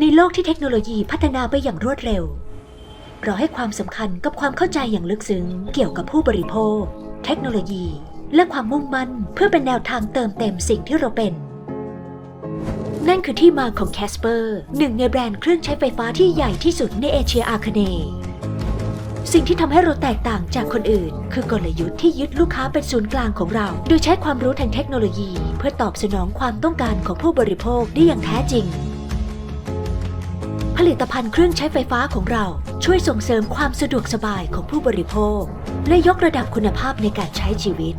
ในโลกที่เทคโนโลยีพัฒนาไปอย่างรวดเร็ว เราให้ความสำคัญกับความเข้าใจอย่างลึกซึ้งเกี่ยวกับผู้บริโภค เทคโนโลยี และความมุ่งมั่นเพื่อเป็นแนวทางเติมเต็มสิ่งที่เราเป็น นั่นคือที่มาของ Casper หนึ่งในแบรนด์เครื่องใช้ไฟฟ้าที่ใหญ่ที่สุดในเอเชียอาคเนย์สิ่งที่ทำให้เราแตกต่างจากคนอื่น คือกลยุทธ์ที่ยึดลูกค้าเป็นศูนย์กลางของเรา โดยใช้ความรู้ทางเทคโนโลยี เพื่อตอบสนองความต้องการของผู้บริโภคได้อย่างแท้จริง ผลิตภัณฑ์เครื่องใช้ไฟฟ้าของเราช่วยส่งเสริมความสะดวกสบายของผู้บริโภค และยกระดับคุณภาพในการใช้ชีวิต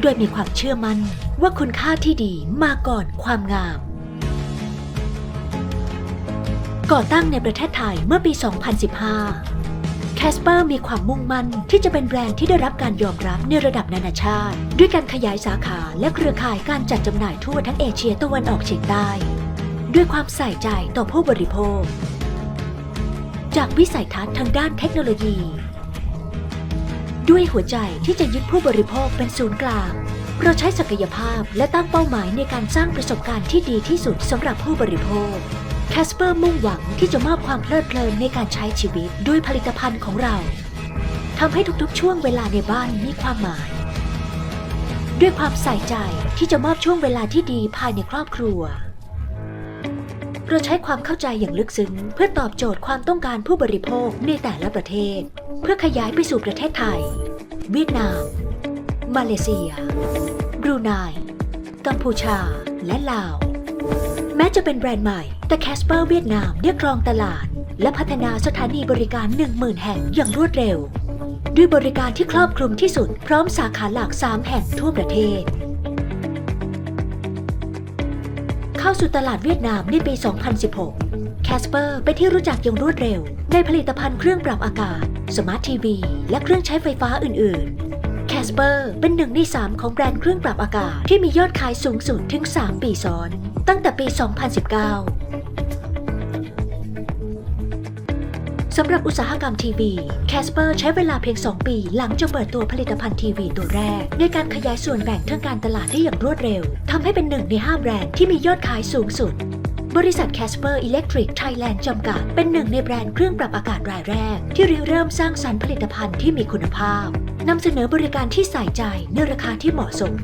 โดยมีความเชื่อมั่นว่าคุณค่าที่ดีมาก่อนความงาม ก่อตั้งในประเทศไทยเมื่อปี 2015 Casper มีความมุ่งมั่นที่จะเป็นแบรนด์ที่ได้รับการยอมรับในระดับนานาชาติ ด้วยการขยายสาขาและเครือข่ายการจัดจำหน่ายทั่วทั้งเอเชียตะวันออกเฉียงใต้ ด้วยความใส่ใจต่อผู้บริโภค จากวิสัยทัศน์ทางด้านเทคโนโลยี ด้วยหัวใจที่จะยึดผู้บริโภคเป็นศูนย์กลาง เราใช้ศักยภาพและตั้งเป้าหมายในการสร้างประสบการณ์ที่ดีที่สุดสำหรับผู้บริโภคแคสเปอร์มุ่งหวังที่จะมอบความเพลิดเพลินในการใช้ชีวิตด้วยผลิตภัณฑ์ของเราทำให้ทุกๆ ช่วงเวลาในบ้านมีความหมายด้วยความใส่ใจที่จะมอบช่วงเวลาที่ดีภายในครอบครัว เราใช้ความเข้าใจอย่างลึกซึ้ง เพื่อตอบโจทย์ความต้องการผู้บริโภคในแต่ละประเทศ เพื่อขยายไปสู่ประเทศไทย เวียดนาม มาเลเซีย บรูไน กัมพูชา และลาว แม้จะเป็นแบรนด์ใหม่ แต่ Casper เวียดนามได้ครองตลาด และพัฒนาสถานีบริการ 10,000 แห่งอย่างรวดเร็ว ด้วยบริการที่ครอบคลุมที่สุดพร้อมสาขาหลัก 3 แห่งทั่วประเทศ สู่ตลาดเวียดนามในปี 2016 Casper เป็นที่รู้จักอย่างรวดเร็ว ในผลิตภัณฑ์เครื่องปรับอากาศ สมาร์ททีวี และเครื่องใช้ไฟฟ้าอื่น ๆ Casper เป็นหนึ่งใน3ของแบรนด์เครื่องปรับอากาศที่มียอดขายสูงสุดถึง 3 ปีซ้อน ตั้งแต่ปี 2019 สำหรับอุตสาหกรรมทีวี Casper ใช้เวลาเพียง 2 ปี หลังจากเปิดตัวผลิตภัณฑ์ทีวีตัวแรก ในการขยายส่วนแบ่งทางการตลาดได้อย่างรวดเร็วทำให้เป็นหนึ่งใน 5 แบรนด์ที่มียอดขายสูงสุด บริษัท Casper Electric Thailand จำกัด เป็นหนึ่งในแบรนด์เครื่องปรับอากาศรายแรก ที่ริเริ่มสร้างสรรค์ผลิตภัณฑ์ที่มีคุณภาพนำเสนอบริการที่ใส่ใจในราคาที่เหมาะสม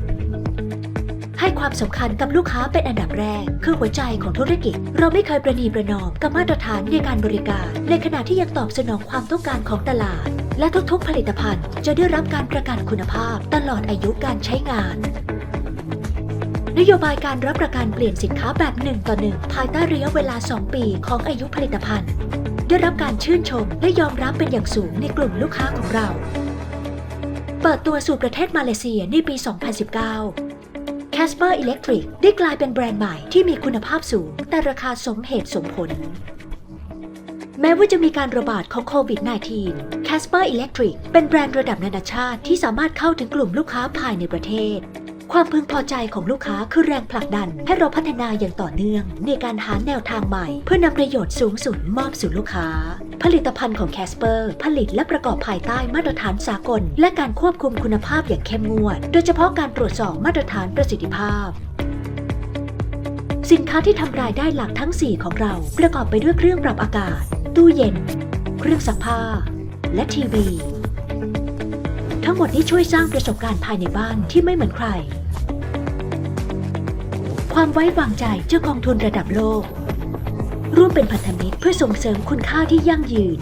ให้ความสำคัญกับลูกค้าเป็นอันดับแรก คือหัวใจของธุรกิจ เราไม่เคยประนีประนอมกับมาตรฐานในการบริการ ในขณะที่ยังตอบสนองความต้องการของตลาด และทุกๆผลิตภัณฑ์ จะได้รับการประกันคุณภาพตลอดอายุการใช้งานนโยบายการรับประกันเปลี่ยนสินค้าแบบ 1 ต่อ 1 ภายใต้ระยะเวลา 2 ปีของอายุผลิตภัณฑ์ ได้รับการชื่นชมและยอมรับเป็นอย่างสูงในกลุ่มลูกค้าของเรา เปิดตัวสู่ประเทศมาเลเซียในปี 2019 Casper Electric ได้กลายเป็นแบรนด์ใหม่ที่มีคุณภาพสูง แต่ราคาสมเหตุสมผล แม้ว่าจะมีการระบาดของโควิด -19 Casper Electric เป็นแบรนด์ระดับนานาชาติที่สามารถเข้าถึงกลุ่มลูกค้าภายในประเทศ ความพึงพอใจของลูกค้าคือแรงผลักดัน ให้เราพัฒนาอย่างต่อเนื่อง ในการหาแนวทางใหม่ เพื่อนำประโยชน์สูงสุดมอบสู่ลูกค้า ผลิตภัณฑ์ของ Casper ผลิตและประกอบภายใต้มาตรฐานสากล และการควบคุมคุณภาพอย่างเข้มงวด โดยเฉพาะการตรวจสอบมาตรฐานประสิทธิภาพสินค้าที่ทำรายได้หลักทั้ง 4 ของเรา ประกอบไปด้วยเครื่องปรับอากาศ ตู้เย็น เครื่องซักผ้า และทีวี ทั้งหมดนี้ช่วยสร้างประสบการณ์ภายในบ้านที่ไม่เหมือนใคร ความไว้วางใจเจ้ากองทุนระดับโลก ร่วมเป็นพันธมิตรเพื่อส่งเสริมคุณค่าที่ยั่งยืน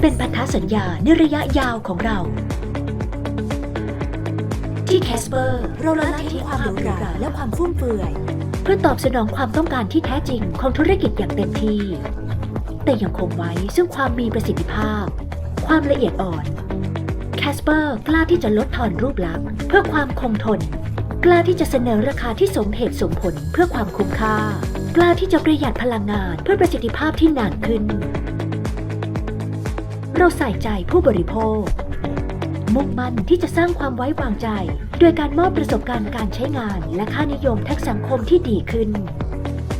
เป็นพันธสัญญาในระยะยาวของเรา ที่แคสเปอร์เราละทิ้งความหรูหราและความฟุ่มเฟือย เพื่อตอบสนองความต้องการที่แท้จริงของธุรกิจอย่างเต็มที่ แต่ยังคงไว้ซึ่งความมีประสิทธิภาพ ความละเอียดอ่อน สเปอร์กล้าที่จะลดทอนรูปลักษณ์เพื่อความคงทน กล้าที่จะเสนอราคาที่สมเหตุสมผลเพื่อความคุ้มค่า กล้าที่จะประหยัดพลังงานเพื่อประสิทธิภาพที่นานขึ้น เราใส่ใจผู้บริโภค มุ่งมั่นที่จะสร้างความไว้วางใจ โดยการมอบประสบการณ์การใช้งาน และค่านิยมทางสังคมที่ดีขึ้น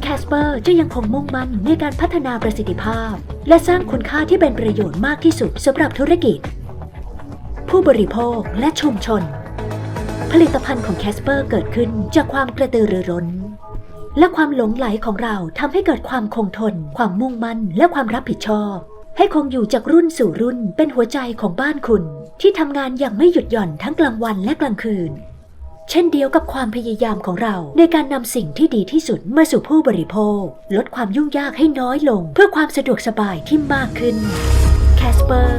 Casper จะยังคงมุ่งมั่นในการพัฒนาประสิทธิภาพ และสร้างคุณค่าที่เป็นประโยชน์มากที่สุดสำหรับธุรกิจ ผู้บริโภคและชุมชน ผลิตภัณฑ์ของ Casper เกิดขึ้นจากความกระตือรือร้น และความหลงไหลของเราทำให้เกิดความคงทน ความมุ่งมั่น และความรับผิดชอบ ให้คงอยู่จากรุ่นสู่รุ่นเป็นหัวใจของบ้านคุณ ที่ทำงานอย่างไม่หยุดหย่อนทั้งกลางวันและกลางคืน เช่นเดียวกับความพยายามของเราในการนำสิ่งที่ดีที่สุดมาสู่ผู้บริโภค ลดความยุ่งยากให้น้อยลง เพื่อความสะดวกสบายที่มากขึ้น Casper